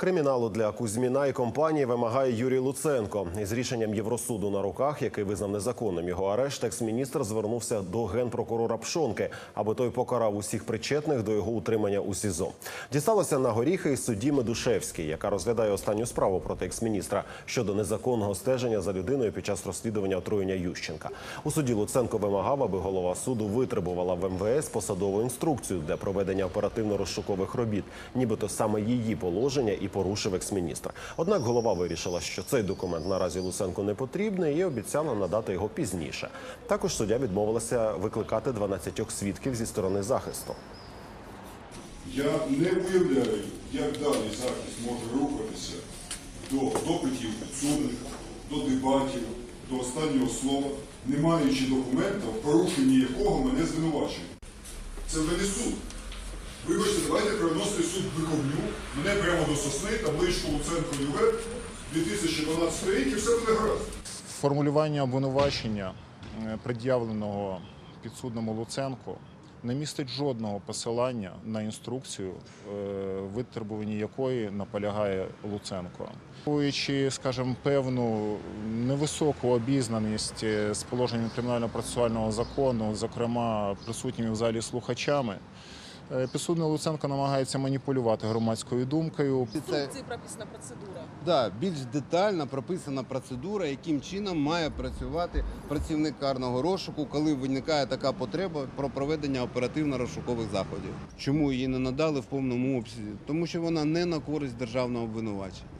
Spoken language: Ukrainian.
Криміналу для Кузьміна і компанії вимагає Юрій Луценко. Із рішенням Євросуду на руках, який визнав незаконним його арешт, екс-міністр звернувся до генпрокурора Пшонки, аби той покарав усіх причетних до його утримання у СІЗО. Дісталося на горіхи і судді Медушевській, яка розглядає останню справу проти екс-міністра щодо незаконного стеження за людиною під час розслідування отруєння Ющенка. У суді Луценко вимагав, аби голова суду витребувала в МВС посадову інструкцію для проведення оперативно-розшукових робіт, нібито саме її положення і порушив екс-міністр. Однак голова вирішила, що цей документ наразі Луценку не потрібний і обіцяла надати його пізніше. Також суддя відмовилася викликати 12 свідків зі сторони захисту. Я не уявляю, як далі захист може рухатися до допитів підсудних, до дебатів, до останнього слова, не маючи документа, в порушенні якого мене звинувачують. Це вже не суд. Вибачте, давайте переносити суд Верховню, мене прямо до сосни, табличку Луценко ЮВ, 2012 рік і все буде гаразд. Формулювання обвинувачення, е, пред'явленого підсудному Луценку, не містить жодного посилання на інструкцію, е, витребувані якої наполягає Луценко. Враховуючи, скажімо, певну невисоку обізнаність е, з положенням кримінально-процесуального закону, зокрема присутніми в залі слухачами, підсудний Луценко намагається маніпулювати громадською думкою, Це інструкції прописана процедура. Да, більш детально прописана процедура, яким чином має працювати працівник карного розшуку, коли виникає така потреба про проведення оперативно-розшукових заходів. Чому її не надали в повному обсязі? Тому що вона не на користь державного обвинувачення.